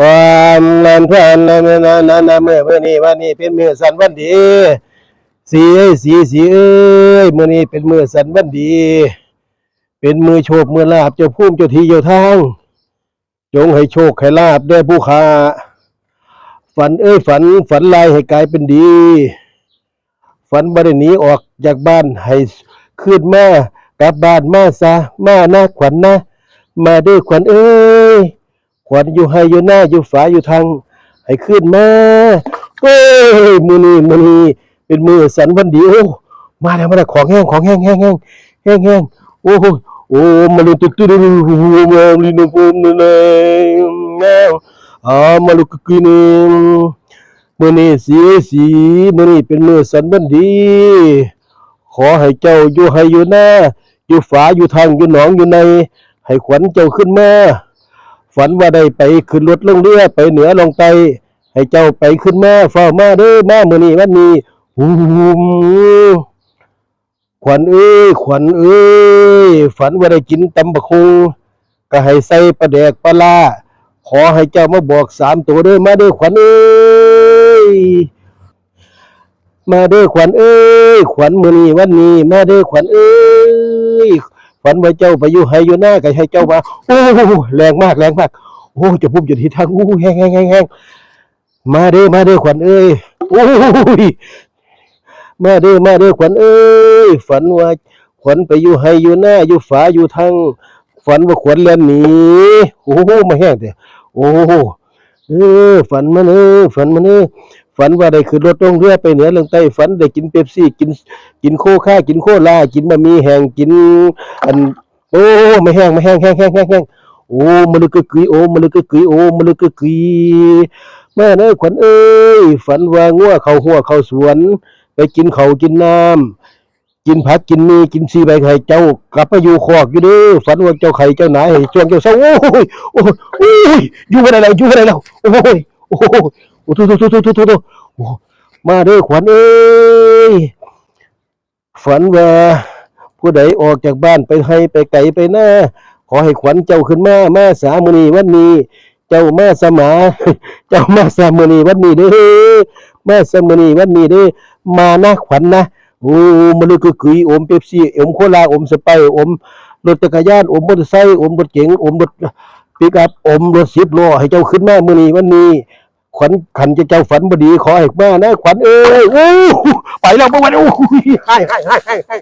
อมนันทานนันนันนันนันเมื่อเมื่อนี้วันนี้เป็นมือสันวันดีสีเอ้ยสีสีเอ้ยมื่อนี้เป็นมือสันวันดี เป็นมือโชคมือลาบเจ้าพุ่มเจ้าทีเจ้าทางจงให้โชคให้ลาบได้ผู้ค้าฝันเอ้ยฝันฝันลายให้กลายเป็นดี ฝันบ่ได้หนีออกจากบ้านให้ขึ้นมากลับบ้านมาซะมานะขวัญนะ มาด้อขวัญเอ้ย ขวัญอยู่ให้อยู่หน้าอยู่ฝาอยู่ทางให้ขึ้นมาเอ้ยมือนี้มือนี้เป็นมือสันวันดีโอ้มาแล้วมาแล้วของแห้งของแห้งแห้งแห้งแห้งแห้งโอ้โหโอ้มาลุตุตุตุตุมาลินุปุมนี่เลยแมวอ่ามาลุกกินมือนี้สีสีมือนี้เป็นมือสันวันดี ขอให้เจ้าอยู่ให้อยู่หน้าอยู่ฝาอยู่ทางอยู่หนองอยู่ใน ให้ขวัญเจ้าขึ้นมา ฝันว่าได้ไปขึ้นรถลงเรือไปเหนือลงใต้ให้เจ้าไปขึ้นมาเฝ้ามาเด้อมามือนี้วันนี้หูขวัญเอ้ยขวัญเอ้ยฝันว่าได้กินตำบักคงก็ให้ใส่ปลาแดกปลาร้าขอให้เจ้ามาบอกสามตัวเด้อมาเด้อขวัญเอ้ยมาเด้อขวัญเอ้ยขวัญมือนี้วันนี้มาเด้อขวัญเอ้ย ฝันว่าเจ้าไปอยู่ให้อยู่หน้าก็ให้เจ้ามาโอ้แรงมากแรงมากโอ้จะพุ่มจะทิศทางโอ้แห้งแห้งแห้งแห้งมาเด้อมาเด้อขวัญเอ้ยโอ้ยมาเด้อมาเด้อขวัญเอ้ยฝันว่าขวัญไปอยู่ให้อยู่หน้าอยู่ฝาอยู่ทางฝันว่าขวัญเล่นหนีโอ้มาแห้งเด้อโอ้เออฝันมันเออฝันมันเออ ฝันว่าได้ขึ้นรถลงเรือไปเหนือลงใต้ฝันได้กินเป๊ปซี่กินกินโคค่ากินโคลากินบะหมี่แห้งกิน อันโอ้ไม่แห้งไม่แห้งแห้งแห้งแห้งแห้งโอ้มะลึกกะกุยโอ้มะลึกกะกุยโอ้มะลึกกะกุยแม่เอ้ยขวัญเอ้ยฝันว่างัวเข้าหัวเข้าสวน ไปกินเขากินน้ำกินผักกินมีกินซีใบไข่เจ้ากลับมาอยู่คอกอยู่เด้อฝันว่าเจ้าไข่เจ้าไหนายให้ช่วงเจ้าเศร้าโอ้ยโอ้ยอยู่กันไหนแล้วอยู่กันไหนแล้วโอ้ยโอ้ย โอ้ยโอ้โหโอ้โหโอ้โหโอ้มาเด้อขวัญเอ้ยฝันว่าผู้ใดออกจากบ้านไปให้ไปไกลไปหน้า ขอให้ขวัญเจ้าขึ้นมามาสามอนีวันนี้ เจ้าแมาสมา เจ้าแมาสามอนีวันนี้เด้อมาสามอนีวันนี้เด้อมานะขวัญนะโอ้มันเลยคือกุยอมเป๊ปซี่อมโคลาอมสไปอมรถจักรยานอมมอเตอร์ไซค์อมรถเก๋งอมรถปิกอัพอมรถสิบล้อให้เจ้าขึ้นมามือนี้วันนี้ ขวัญขันจะเจ้าฝันบดีขอให้มานะขวัญเอ้ยโอ้ไปแล้วเมื่อวันโอ้ยให้ให้ให้ให้